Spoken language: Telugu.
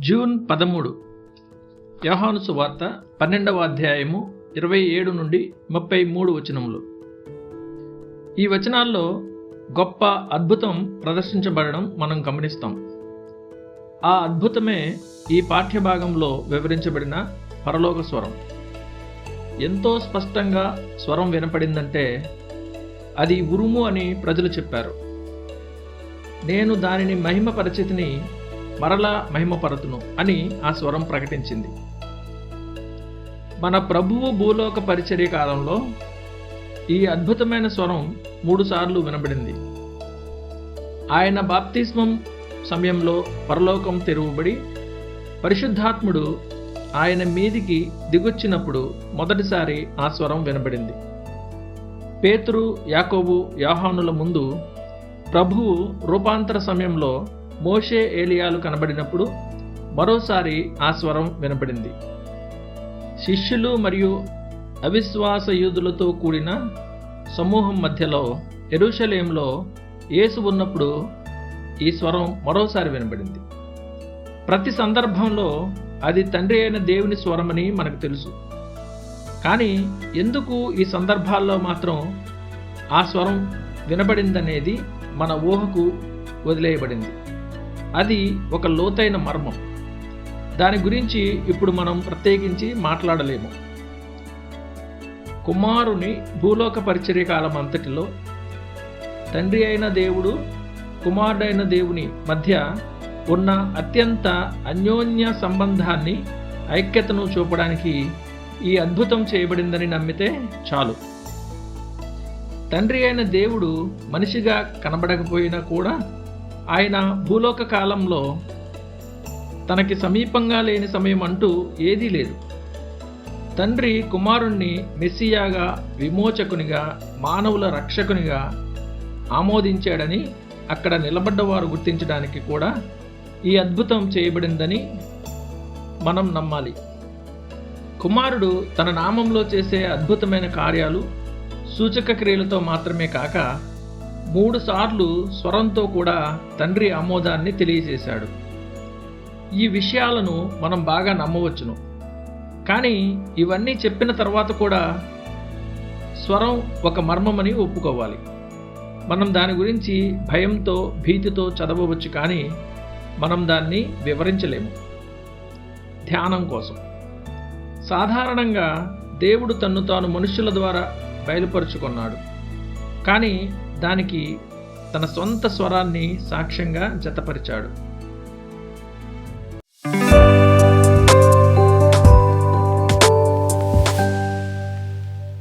జూన్ పదమూడు. యోహాను సువార్త పన్నెండవ అధ్యాయము ఇరవై ఏడు నుండి ముప్పై మూడు వచనములు. ఈ వచనాల్లో గొప్ప అద్భుతం ప్రదర్శించబడడం మనం గమనిస్తాం. ఆ అద్భుతమే ఈ పాఠ్యభాగంలో వివరించబడిన పరలోక స్వరం. ఎంతో స్పష్టంగా స్వరం వినపడిందంటే అది ఉరుము అని ప్రజలు చెప్పారు. నేను దానిని మహిమ పరిచితిని మరలా మహిమపరతును అని ఆ స్వరం ప్రకటించింది. మన ప్రభువు భూలోక పరిచర్య కాలంలో ఈ అద్భుతమైన స్వరం మూడుసార్లు వినబడింది. ఆయన బాప్తిస్మం సమయంలో పరలోకం తెరువబడి పరిశుద్ధాత్ముడు ఆయన మీదికి దిగొచ్చినప్పుడు మొదటిసారి ఆ స్వరం వినబడింది. పేతురు యాకోబు యాహానుల ముందు ప్రభువు రూపాంతర సమయంలో మోషే ఏలియాలు కనబడినప్పుడు మరోసారి ఆ స్వరం వినబడింది శిష్యులు మరియు అవిశ్వాస యూదులతో కూడిన సమూహం మధ్యలో ఎరుషలేంలో యేసు ఉన్నప్పుడు ఈ స్వరం మరోసారి వినబడింది. ప్రతి సందర్భంలో అది తండ్రి అయిన దేవుని స్వరమని మనకు తెలుసు. కానీ ఎందుకు ఈ సందర్భాల్లో మాత్రం ఆ స్వరం వినబడిందనేది మన ఊహకు వదిలేయబడింది. అది ఒక లోతైన మర్మం. దాని గురించి ఇప్పుడు మనం ప్రత్యేకించి మాట్లాడలేము. కుమారుని భూలోక పరిచర్య కాలం అంతటిలో తండ్రి అయిన దేవుడు కుమారుడైన దేవుని మధ్య ఉన్న అత్యంత అన్యోన్య సంబంధాన్ని ఐక్యతను చూపడానికి ఈ అద్భుతం చేయబడిందని నమ్మితే చాలు. తండ్రి అయిన దేవుడు మనిషిగా కనబడకపోయినా కూడా ఆయన భూలోక కాలంలో తనకి సమీపంగా లేని సమయం అంటూ ఏదీ లేదు. తండ్రి కుమారుణ్ణి మెస్సియాగా విమోచకునిగా మానవుల రక్షకునిగా ఆమోదించాడని అక్కడ నిలబడ్డవారు గుర్తించడానికి కూడా ఈ అద్భుతం చేయబడిందని మనం నమ్మాలి. కుమారుడు తన నామంలో చేసే అద్భుతమైన కార్యాలు సూచక క్రియలతో మాత్రమే కాక మూడుసార్లు స్వరంతో కూడా తండ్రి ఆమోదాన్ని తెలియజేశాడు. ఈ విషయాలను మనం బాగా నమ్మవచ్చును. కానీ ఇవన్నీ చెప్పిన తర్వాత కూడా స్వరం ఒక మర్మమని ఒప్పుకోవాలి. మనం దాని గురించి భయంతో భీతితో చదవవచ్చు కానీ మనం దాన్ని వివరించలేము. ధ్యానం కోసం. సాధారణంగా దేవుడు తన్ను తాను మనుషుల ద్వారా బయలుపరుచుకున్నాడు. కానీ దానికి తన సొంత స్వరాన్ని సాక్ష్యంగా జతపరిచాడు.